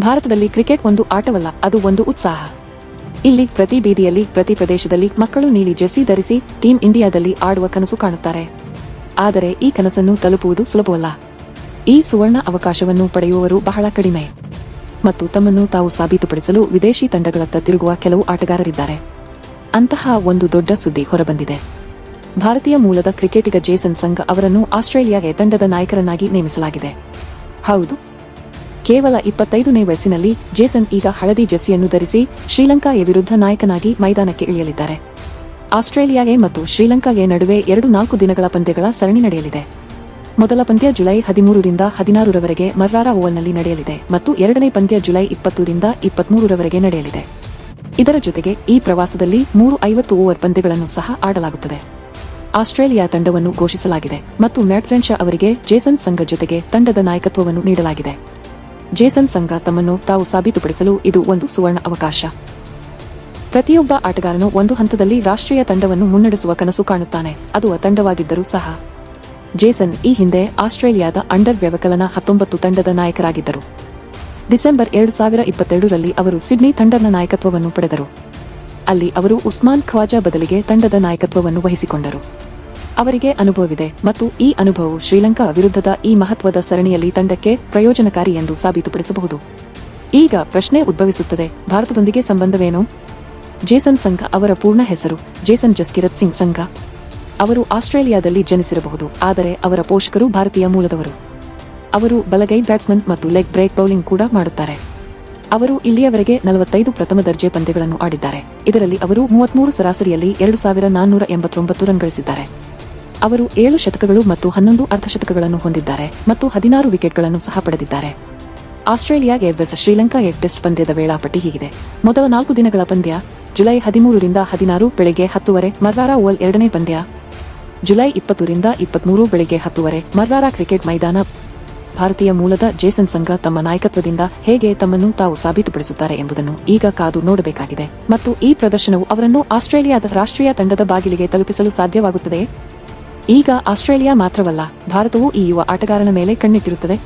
ಭಾರತದಲ್ಲಿ ಕ್ರಿಕೆಟ್ ಒಂದು ಆಟವಲ್ಲ, ಅದು ಒಂದು ಉತ್ಸಾಹ. ಇಲ್ಲಿ ಪ್ರತಿ ಬೀದಿಯಲ್ಲಿ, ಪ್ರತಿ ಪ್ರದೇಶದಲ್ಲಿ ಮಕ್ಕಳು ನೀಲಿ ಜೆರ್ಸಿ ಧರಿಸಿ ಟೀಂ ಇಂಡಿಯಾದಲ್ಲಿ ಆಡುವ ಕನಸು ಕಾಣುತ್ತಾರೆ. ಆದರೆ ಈ ಕನಸನ್ನು ತಲುಪುವುದು ಸುಲಭವಲ್ಲ. ಈ ಸುವರ್ಣ ಅವಕಾಶವನ್ನು ಪಡೆಯುವವರು ಬಹಳ ಕಡಿಮೆ. ಮತ್ತು ತಮ್ಮನ್ನು ತಾವು ಸಾಬೀತುಪಡಿಸಲು ವಿದೇಶಿ ತಂಡಗಳತ್ತ ತಿರುಗುವ ಕೆಲವು ಆಟಗಾರರಿದ್ದಾರೆ. ಅಂತಹ ಒಂದು ದೊಡ್ಡ ಸುದ್ದಿ ಹೊರಬಂದಿದೆ. ಭಾರತೀಯ ಮೂಲದ ಕ್ರಿಕೆಟಿಗ ಜೇಸನ್ ಸಂಘ ಅವರನ್ನು ಆಸ್ಟ್ರೇಲಿಯಾಗೆ ತಂಡದ ನಾಯಕರನ್ನಾಗಿ ನೇಮಿಸಲಾಗಿದೆ. ಹೌದು ಕೇವಲ ಇಪ್ಪತ್ತೈದನೇ ವಯಸ್ಸಿನಲ್ಲಿ ಜೇಸನ್ ಈಗ ಹಳದಿ ಜೆಸಿಯನ್ನು ಧರಿಸಿ ಶ್ರೀಲಂಕಾಯ ವಿರುದ್ಧ ನಾಯಕನಾಗಿ ಮೈದಾನಕ್ಕೆ ಇಳಿಯಲಿದ್ದಾರೆ. ಆಸ್ಟ್ರೇಲಿಯಾಗೆ ಮತ್ತು ಶ್ರೀಲಂಕಾಗೆ ನಡುವೆ ಎರಡು ನಾಲ್ಕು ದಿನಗಳ ಪಂದ್ಯಗಳ ಸರಣಿ ನಡೆಯಲಿದೆ. ಮೊದಲ ಪಂದ್ಯ ಜುಲೈ ಹದಿಮೂರರಿಂದ ಹದಿನಾರರವರೆಗೆ ಮರ್ರಾರ ಓವಲ್ನಲ್ಲಿ ನಡೆಯಲಿದೆ ಮತ್ತು ಎರಡನೇ ಪಂದ್ಯ ಜುಲೈ ಇಪ್ಪತ್ತರಿಂದ ಇಪ್ಪತ್ಮೂರರವರೆಗೆ ನಡೆಯಲಿದೆ. ಇದರ ಜೊತೆಗೆ ಈ ಪ್ರವಾಸದಲ್ಲಿ ಮೂರು ಐವತ್ತು ಓವರ್ ಪಂದ್ಯಗಳನ್ನು ಸಹ ಆಡಲಾಗುತ್ತದೆ. ಆಸ್ಟ್ರೇಲಿಯಾ ತಂಡವನ್ನು ಘೋಷಿಸಲಾಗಿದೆ ಮತ್ತು ಮ್ಯಾಟ್ರೆನ್ಶಾ ಅವರಿಗೆ ಜೇಸನ್ ಸಂಘ ಜೊತೆಗೆ ತಂಡದ ನಾಯಕತ್ವವನ್ನು ನೀಡಲಾಗಿದೆ. ಜೇಸನ್ ಸಂಘ ತಮ್ಮನ್ನು ತಾವು ಸಾಬೀತುಪಡಿಸಲು ಇದು ಒಂದು ಸುವರ್ಣ ಅವಕಾಶ. ಪ್ರತಿಯೊಬ್ಬ ಆಟಗಾರನು ಒಂದು ಹಂತದಲ್ಲಿ ರಾಷ್ಟ್ರೀಯ ತಂಡವನ್ನು ಮುನ್ನಡೆಸುವ ಕನಸು ಕಾಣುತ್ತಾನೆ. ಅದು ಆ ತಂಡವಾಗಿದ್ದರೂ ಸಹ. ಜೇಸನ್ ಈ ಹಿಂದೆ ಆಸ್ಟ್ರೇಲಿಯಾದ ಅಂಡರ್ ವ್ಯವಕಲನ ಹತ್ತೊಂಬತ್ತು ತಂಡದ ನಾಯಕರಾಗಿದ್ದರು. ಡಿಸೆಂಬರ್ ಎರಡು ಸಾವಿರ ಇಪ್ಪತ್ತೆರಡರಲ್ಲಿ ಅವರು ಸಿಡ್ನಿ ತಂಡದ ನಾಯಕತ್ವವನ್ನು ಪಡೆದರು. ಅಲ್ಲಿ ಅವರು ಉಸ್ಮಾನ್ ಖ್ವಾಜಾ ಬದಲಿಗೆ ತಂಡದ ನಾಯಕತ್ವವನ್ನು ವಹಿಸಿಕೊಂಡರು. ಅವರಿಗೆ ಅನುಭವವಿದೆ ಮತ್ತು ಈ ಅನುಭವವು ಶ್ರೀಲಂಕಾ ವಿರುದ್ಧದ ಈ ಮಹತ್ವದ ಸರಣಿಯಲ್ಲಿ ತಂಡಕ್ಕೆ ಪ್ರಯೋಜನಕಾರಿ ಎಂದು ಸಾಬೀತುಪಡಿಸಬಹುದು. ಈಗ ಪ್ರಶ್ನೆ ಉದ್ಭವಿಸುತ್ತದೆ, ಭಾರತದೊಂದಿಗೆ ಸಂಬಂಧವೇನು? ಜೇಸನ್ ಸಂಘ ಅವರ ಪೂರ್ಣ ಹೆಸರು ಜೇಸನ್ ಜಸ್ಕಿರತ್ ಸಿಂಗ್ ಸಂಘ. ಅವರು ಆಸ್ಟ್ರೇಲಿಯಾದಲ್ಲಿ ಜನಿಸಿರಬಹುದು, ಆದರೆ ಅವರ ಪೋಷಕರು ಭಾರತೀಯ ಮೂಲದವರು. ಅವರು ಬಲಗೈ ಬ್ಯಾಟ್ಸ್ಮನ್ ಮತ್ತು ಲೆಗ್ ಬ್ರೇಕ್ ಬೌಲಿಂಗ್ ಕೂಡ ಮಾಡುತ್ತಾರೆ. ಅವರು ಇಲ್ಲಿಯವರೆಗೆ ನಲವತ್ತೈದು ಪ್ರಥಮ ದರ್ಜೆ ಪಂದ್ಯಗಳನ್ನು ಆಡಿದ್ದಾರೆ. ಇದರಲ್ಲಿ ಅವರು ಮೂವತ್ಮೂರು ಸರಾಸರಿಯಲ್ಲಿ ಎರಡು ಸಾವಿರ ನಾನ್ನೂರ ಎಂಬತ್ತೊಂಬತ್ತು ರನ್ ಗಳಿಸಿದ್ದಾರೆ. ಅವರು ಏಳು ಶತಕಗಳು ಮತ್ತು ಹನ್ನೊಂದು ಅರ್ಧಶತಕಗಳನ್ನು ಹೊಂದಿದ್ದಾರೆ ಮತ್ತು ಹದಿನಾರು ವಿಕೆಟ್ಗಳನ್ನು ಸಹ ಪಡೆದಿದ್ದಾರೆ. ಆಸ್ಟ್ರೇಲಿಯಾಗೆ ವಿಸ ಶ್ರೀಲಂಕಾ ಎಫ್ ಟೆಸ್ಟ್ ಪಂದ್ಯದ ವೇಳಾಪಟ್ಟಿ ಹೀಗಿದೆ. ಮೊದಲ ನಾಲ್ಕು ದಿನಗಳ ಪಂದ್ಯ, ಜುಲೈ ಹದಿಮೂರರಿಂದ ಹದಿನಾರು ಬೆಳಗ್ಗೆ ಹತ್ತುವರೆ, ಮರ್ರಾರ ಓಲ್ ಎರಡನೇ ಪಂದ್ಯ, ಜುಲೈ ಇಪ್ಪತ್ತರಿಂದ ಇಪ್ಪತ್ಮೂರು ಬೆಳಗ್ಗೆ ಹತ್ತುವರೆ, ಮರ್ರಾರ ಕ್ರಿಕೆಟ್ ಮೈದಾನ, ಭಾರತೀಯ ಮೂಲದ ಜೇಸನ್ ಸಂಘ ತಮ್ಮ ನಾಯಕತ್ವದಿಂದ ಹೇಗೆ ತಮ್ಮನ್ನು ತಾವು ಸಾಬೀತುಪಡಿಸುತ್ತಾರೆ ಎಂಬುದನ್ನು ಈಗ ಕಾದು ನೋಡಬೇಕಾಗಿದೆ. ಮತ್ತು ಈ ಪ್ರದರ್ಶನವು ಅವರನ್ನು ಆಸ್ಟ್ರೇಲಿಯಾದ ರಾಷ್ಟ್ರೀಯ ತಂಡದ ಬಾಗಿಲಿಗೆ ತಲುಪಿಸಲು ಸಾಧ್ಯವಾಗುತ್ತದೆ ಈಗ ಆಸ್ಟ್ರೇಲಿಯಾ ಮಾತ್ರವಲ್ಲ ಭಾರತವು ಈ ಯುವ ಆಟಗಾರನ ಮೇಲೆ ಕಣ್ಣಿಟ್ಟಿರುತ್ತದೆ.